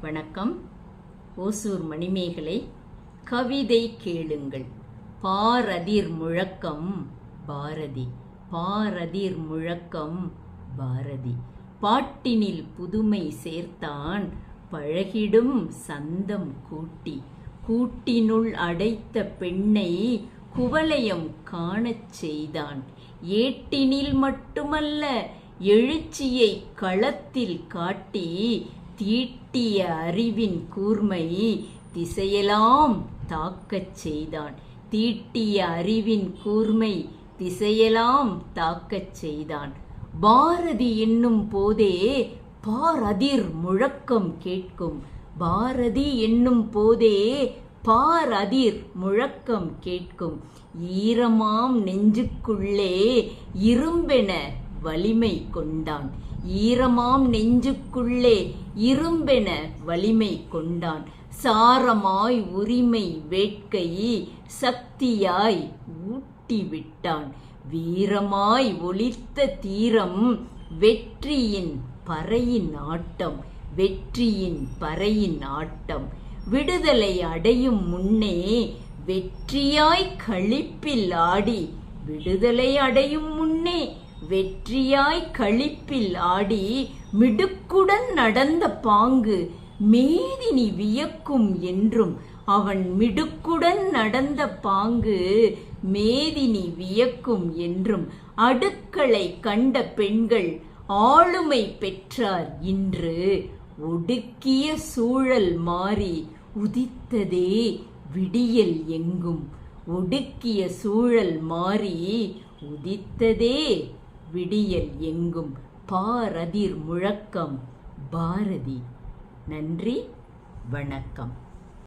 வணக்கம். ஓசூர் மணிமேகலை கவிதை கேளுங்கள். பாரதிர் முழக்கம் பாரதி. பாரதிர் முழக்கம் பாரதி. பாட்டினில் புதுமை சேர்த்தான் பழகிடும் சந்தம் கூட்டி. கூட்டினுள் அடைத்த பெண்ணை குவலயம் காணச் செய்தான். ஏட்டினில் மட்டுமல்ல எழுச்சியை களத்தில் காட்டி தீட்டிய அறிவின் கூர்மை திசையெல்லாம் தாக்கச் செய்தான். தீட்டிய அறிவின் கூர்மை திசையெல்லாம் தாக்கச் செய்தான். பாரதி என்னும் போதே பாரதிர் முழக்கம் கேட்கும். பாரதி என்னும் போதே பாரதிர் முழக்கம் கேட்கும். ஈரமாம் நெஞ்சுக்குள்ளே இரும்பென வலிமை கொண்டான். ஈரமாம் நெஞ்சுக்குள்ளே இரும்பென வலிமை கொண்டான். சாரமாய் உரிமை வேட்கை சக்தியாய் ஊட்ட விட்டான் வீரமாய் ஒளித்த தீரம் வெற்றியின் பறையின் ஆட்டம் வெற்றியின் பறையின் ஆட்டம். விடுதலை அடையும் முன்னே வெற்றியாய் களிப்பில் ஆடி விடுதலை அடையும் முன்னே வெற்றியாய் கழிப்பில் ஆடி மிடுக்குடன் நடந்த பாங்கு மேதினி வியக்கும் என்றும் அவன் மிடுக்குடன் நடந்த பாங்கு மேதினி வியக்கும் என்றும் அடுக்களை கண்ட பெண்கள் ஆளுமை பெற்றார் இன்று. ஒடுக்கிய சூழல் மாறி உதித்ததே விடியல் எங்கும். ஒடுக்கிய சூழல் மாறி உதித்ததே விடியல் எங்கும். பாரதிர் முழக்கம் பாரதி. நன்றி வணக்கம்.